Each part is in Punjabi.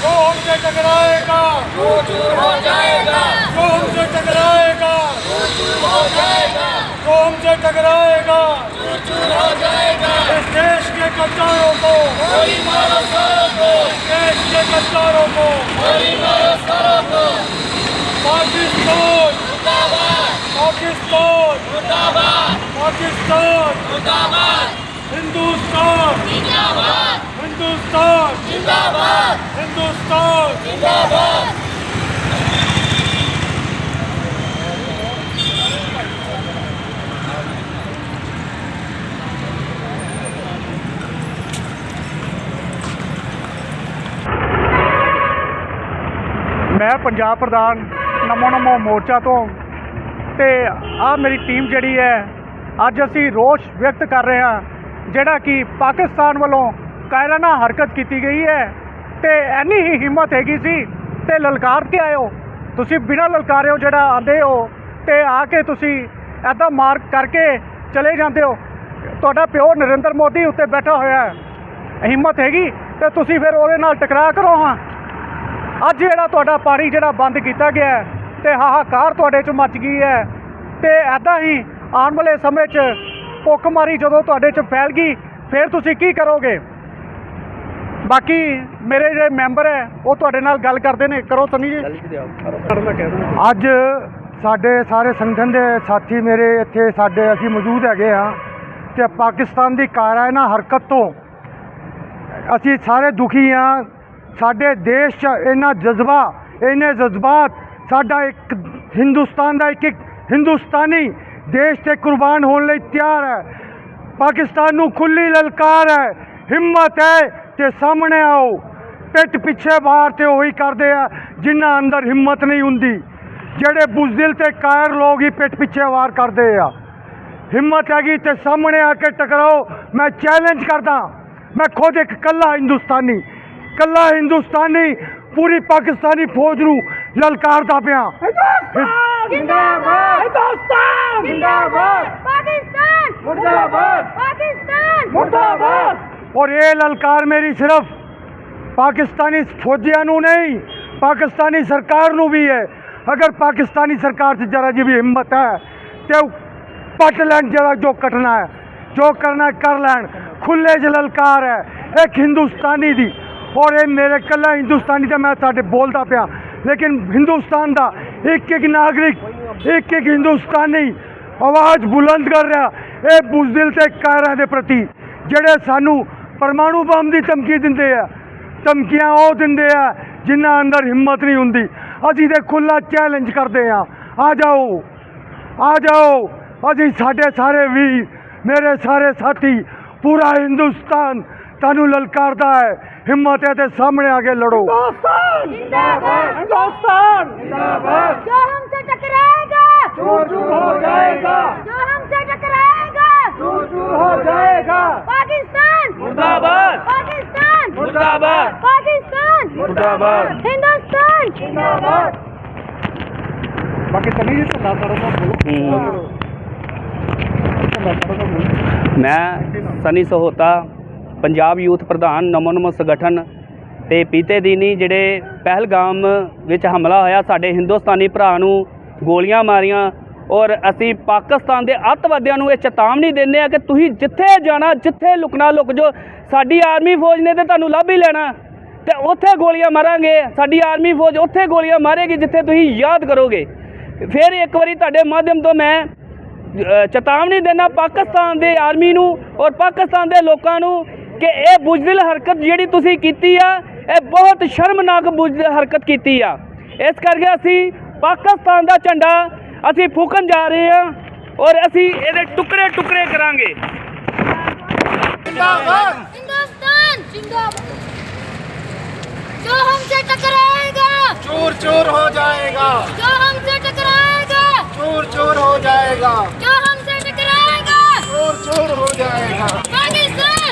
जो हमसे टकराएगा वो चूर हो जाएगा जो हमसे टकराएगा वो चूर हो जाएगा जो हमसे टकराएगा चूर चूर हो जाएगा इस देश के कच्चारों को गोली मारो सारों को देश के कच्चारों को गोली मारो सारों को पाकिस्तान मुर्दाबाद पाकिस्तान मुर्दाबाद पाकिस्तान मुर्दाबाद जिंदाबाद हिंदुस्तान जिंदाबाद ਮੈਂ ਪੰਜਾਬ ਪ੍ਰਧਾਨ ਨਮੋ ਨਮੋ ਮੋਰਚਾ ਤੋਂ ਤੇ ਆ ਮੇਰੀ ਟੀਮ ਜਿਹੜੀ ਹੈ ਅੱਜ ਅਸੀਂ ਰੋਸ਼ ਵਿਅਕਤ ਕਰ ਰਹੇ ਹਾਂ ਜਿਹੜਾ ਕਿ ਪਾਕਿਸਤਾਨ ਵੱਲੋਂ ਕਾਇਰਾਨਾ ਹਰਕਤ ਕੀਤੀ ਗਈ ਹੈ ਤੇ ਐਨੀ ਹੀ ਹਿੰਮਤ ਹੈਗੀ ਸੀ ਤੇ ਲਲਕਾਰ ਕੇ ਆਇਓ। ਤੁਸੀਂ ਬਿਨਾਂ ਲਲਕਾਰਿਓ ਜਿਹੜਾ ਆਂਦੇ ਹੋ ਤੇ ਆ ਕੇ ਤੁਸੀਂ ਐਦਾਂ ਮਾਰ ਕਰਕੇ ਚਲੇ ਜਾਂਦੇ ਹੋ। ਤੁਹਾਡਾ ਪਿਓ ਨਰਿੰਦਰ ਮੋਦੀ ਉੱਤੇ ਬੈਠਾ ਹੋਇਆ ਹੈ। ਹਿੰਮਤ ਹੈਗੀ ਤੇ ਤੁਸੀਂ ਫਿਰ ਉਹਦੇ ਨਾਲ ਟਕਰਾਅ ਕਰੋ ਹਾਂ। ਅੱਜ ਜਿਹੜਾ ਤੁਹਾਡਾ ਪਾਣੀ ਜਿਹੜਾ ਬੰਦ ਕੀਤਾ ਗਿਆ ਹੈ ਤੇ ਹਾਹਾਕਾਰ ਤੁਹਾਡੇ 'ਚ ਮੱਚ ਗਈ ਹੈ ਤੇ ਐਦਾਂ ਹੀ ਆਉਣ ਵਾਲੇ ਸਮੇਂ 'ਚ ਭੁੱਖਮਾਰੀ ਜਦੋਂ ਤੁਹਾਡੇ 'ਚ ਫੈਲ ਗਈ, ਫਿਰ ਤੁਸੀਂ ਕੀ ਕਰੋਗੇ? ਬਾਕੀ ਮੇਰੇ ਜਿਹੜੇ ਮੈਂਬਰ ਹੈ ਉਹ ਤੁਹਾਡੇ ਨਾਲ ਗੱਲ ਕਰਦੇ ਨੇ ਕਰੋ ਸਨੀ ਜੀ। ਅੱਜ ਸਾਡੇ ਸਾਰੇ ਸੰਗਠਨ ਦੇ ਸਾਥੀ ਮੇਰੇ ਇੱਥੇ ਸਾਡੇ ਅਸੀਂ ਮੌਜੂਦ ਹੈਗੇ ਆ ਤੇ ਪਾਕਿਸਤਾਨ ਦੀ ਕਾਇਰਾਨਾ ਹਰਕਤ ਤੋਂ। ਅਸੀਂ ਸਾਰੇ ਦੁਖੀ ਆ ਸਾਡੇ ਦੇਸ਼ 'ਚ ਇੰਨਾ ਜਜ਼ਬਾ ਇੰਨੇ ਜਜ਼ਬਾਤ ਸਾਡਾ ਇੱਕ ਹਿੰਦੁਸਤਾਨ ਦਾ ਇੱਕ ਇੱਕ ਹਿੰਦੁਸਤਾਨੀ ਦੇਸ਼ ਤੇ ਕੁਰਬਾਨ ਹੋਣ ਲਈ ਤਿਆਰ ਹੈ। ਪਾਕਿਸਤਾਨ ਨੂੰ ਖੁੱਲੀ ਲਲਕਾਰ ਹੈ। ਹਿੰਮਤ ਹੈ ਤੇ ਸਾਹਮਣੇ ਆਓ। ਪਿੱਠ ਪਿੱਛੇ ਬਾਹਰ ਤੇ ਉਹੀ ਕਰਦੇ ਆ ਜਿਨ੍ਹਾਂ ਅੰਦਰ ਹਿੰਮਤ ਨਹੀਂ ਹੁੰਦੀ। ਜਿਹੜੇ ਬੁਜ਼ਦਿਲ ਤੇ ਕਾਇਰ ਲੋਕ ਹੀ ਪਿੱਠ ਪਿੱਛੇ ਵਾਰ ਕਰਦੇ ਆ। ਹਿੰਮਤ ਹੈਗੀ ਤੇ ਸਾਹਮਣੇ ਆ ਕੇ ਟਕਰਾਓ। ਮੈਂ ਚੈਲੰਜ ਕਰਦਾ। ਮੈਂ ਖੁਦ ਇੱਕ ਕੱਲਾ ਹਿੰਦੁਸਤਾਨੀ ਕੱਲਾ ਹਿੰਦੁਸਤਾਨੀ ਪੂਰੀ ਪਾਕਿਸਤਾਨੀ ਫੌਜ ਨੂੰ ਲਲਕਾਰਦਾ ਪਿਆ। ਹਿੰਦੁਸਤਾਨ! ਜਿੰਦਾਬਾਦ! ਹਿੰਦੁਸਤਾਨ ਜਿੰਦਾਬਾਦ! ਪਾਕਿਸਤਾਨ! ਮੁਰਦਾਬਾਦ! ਪਾਕਿਸਤਾਨ! ਮੁਰਦਾਬਾਦ! ਔਰ ਇਹ ਲਲਕਾਰ ਮੇਰੀ ਸਿਰਫ ਪਾਕਿਸਤਾਨੀ ਫੌਜੀਆਂ ਨੂੰ ਨਹੀਂ, ਪਾਕਿਸਤਾਨੀ ਸਰਕਾਰ ਨੂੰ ਵੀ ਹੈ। ਅਗਰ ਪਾਕਿਸਤਾਨੀ ਸਰਕਾਰ 'ਚ ਜਰਾ ਜੀ ਵੀ ਹਿੰਮਤ ਹੈ ਤੇ ਪੱਟ ਲੈਣ ਜਿਹੜਾ ਜੋ ਕੱਟਣਾ ਹੈ, ਜੋ ਕਰਨਾ ਕਰ ਲੈਣ। ਖੁੱਲੇ 'ਚ ਲਲਕਾਰ ਹੈ, ਇੱਕ ਹਿੰਦੁਸਤਾਨੀ ਦੀ। ਔਰ ਇਹ ਮੇਰੇ ਕੱਲਾ ਹਿੰਦੁਸਤਾਨੀ ਦਾ ਮੈਂ ਤੁਹਾਡੇ ਬੋਲਦਾ ਪਿਆ, ਲੇਕਿਨ ਹਿੰਦੁਸਤਾਨ ਦਾ ਇੱਕ ਇੱਕ ਨਾਗਰਿਕ, ਇੱਕ ਇੱਕ ਹਿੰਦੁਸਤਾਨੀ ਆਵਾਜ਼ ਬੁਲੰਦ ਕਰ ਰਿਹਾ। ਇਹ ਬੁਜ਼ਦਿਲ ਤੇ ਕਾਇਰਾਂ ਦੇ ਪ੍ਰਤੀ, ਜਿਹੜੇ ਸਾਨੂੰ ਪਰਮਾਣੂ ਬੰਬ ਦੀ ਧਮਕੀ ਦਿੰਦੇ ਆ। ਧਮਕੀਆਂ ਉਹ ਦਿੰਦੇ ਆ ਜਿਨ੍ਹਾਂ ਅੰਦਰ ਹਿੰਮਤ ਨਹੀਂ ਹੁੰਦੀ। ਅਸੀਂ ਤੇ ਖੁੱਲਾ ਚੈਲੰਜ ਕਰਦੇ ਆ। ਆ ਜਾਓ। ਆ ਜਾਓ। ਅਸੀਂ ਸਾਡੇ ਸਾਰੇ ਵੀਰ ਮੇਰੇ ਸਾਰੇ ਸਾਥੀ ਪੂਰਾ ਹਿੰਦੁਸਤਾਨ ਤੁਹਾਨੂੰ ਲਲਕਾਰਦਾ ਹੈ। ਹਿੰਮਤ ਹੈ ਤੇ ਸਾਹਮਣੇ ਆ ਕੇ ਲੜੋ। ਹਿੰਦੁਸਤਾਨ! ਹਿੰਦੁਸਤਾਨ! ਜੋ ਹਮਸੇ ਮੁਰਦਾਬਾਦ। ਪਾਕਿਸਤਾਨ। ਮੁਰਦਾਬਾਦ। ਪਾਕਿਸਤਾਨ। ਮੁਰਦਾਬਾਦ। ਹਿੰਦੁਸਤਾਨ। ਜਿੰਦਾਬਾਦ ਬਾਕੀ ਚਲੀ ਜੀ ਧੰਦਾ ਸਾਰਾ ਦਾ ਬੋਲੋ। ਧੰਦਾ ਸਾਰਾ ਦਾ ਮੈਂ ਸਨੀ ਸਹੋਤਾ ਪੰਜਾਬ ਯੂਥ ਪ੍ਰਧਾਨ ਨਮੋਨਮ ਸੰਗਠਨ ਤੇ ਪੀਤੇ ਦੀਨੀ ਜਿਹੜੇ ਪਹਿਲਗਾਮ ਵਿੱਚ ਹਮਲਾ ਹੋਇਆ ਸਾਡੇ ਹਿੰਦੁਸਤਾਨੀ ਭਰਾ ਨੂੰ ਗੋਲੀਆਂ ਮਾਰੀਆਂ ਔਰ ਅਸੀਂ ਪਾਕਿਸਤਾਨ ਦੇ ਅੱਤਵਾਦੀਆਂ ਨੂੰ ਇਹ ਚੇਤਾਵਨੀ ਦਿੰਦੇ ਆ ਕਿ ਤੁਸੀਂ ਜਿੱਥੇ ਜਾਣਾ, ਜਿੱਥੇ ਲੁਕਣਾ, ਲੁਕ ਜੋ ਸਾਡੀ ਆਰਮੀ ਫੌਜ ਨੇ ਤੇ ਤੁਹਾਨੂੰ ਲੱਭ ਹੀ ਲੈਣਾ। ਤੇ ਉੱਥੇ ਗੋਲੀਆਂ ਮਾਰਾਂਗੇ। ਸਾਡੀ ਆਰਮੀ ਫੌਜ ਉੱਥੇ ਗੋਲੀਆਂ ਮਾਰੇਗੀ ਜਿੱਥੇ ਤੁਸੀਂ ਯਾਦ ਕਰੋਗੇ। ਫਿਰ ਇੱਕ ਵਾਰੀ ਤੁਹਾਡੇ ਮਾਧਿਅਮ ਤੋਂ ਮੈਂ ਚੇਤਾਵਨੀ ਦੇਣਾ ਪਾਕਿਸਤਾਨ ਦੇ ਆਰਮੀ ਨੂੰ ਔਰ ਪਾਕਿਸਤਾਨ ਦੇ ਲੋਕਾਂ ਨੂੰ ਕਿ ਇਹ ਬੁਜ਼ਦਿਲ ਹਰਕਤ ਜਿਹੜੀ ਤੁਸੀਂ ਕੀਤੀ ਆ, ਇਹ ਬਹੁਤ ਸ਼ਰਮਨਾਕ ਬੁਜ਼ਦਿਲ ਹਰਕਤ ਕੀਤੀ ਆ। ਇਸ ਕਰਕੇ ਅਸੀਂ ਪਾਕਿਸਤਾਨ ਦਾ ਝੰਡਾ ਅਸੀਂ ਫੂਕਣ ਜਾ ਰਹੇ ਹਾਂ ਔਰ ਅਸੀਂ ਇਹਦੇ ਟੁਕੜੇ ਟੁਕੜੇ ਕਰਾਂਗੇ हिंदुस्तान जिंदाबाद जो हमसे टकराएगा चूर चूर हो जाएगा जो हमसे टकराएगा चूर चूर हो जाएगा जो हमसे टकराएगा चूर चूर हो जाएगा पाकिस्तान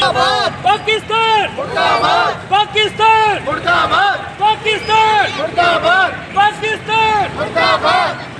ਮੁਰਦਾਬਾਦ। ਪਾਕਿਸਤਾਨ। ਮੁਰਦਾਬਾਦ। ਪਾਕਿਸਤਾਨ। ਮੁਰਦਾਬਾਦ। ਪਾਕਿਸਤਾਨ। ਮੁਰਦਾਬਾਦ। ਪਾਕਿਸਤਾਨ। ਮੁਰਦਾਬਾਦ।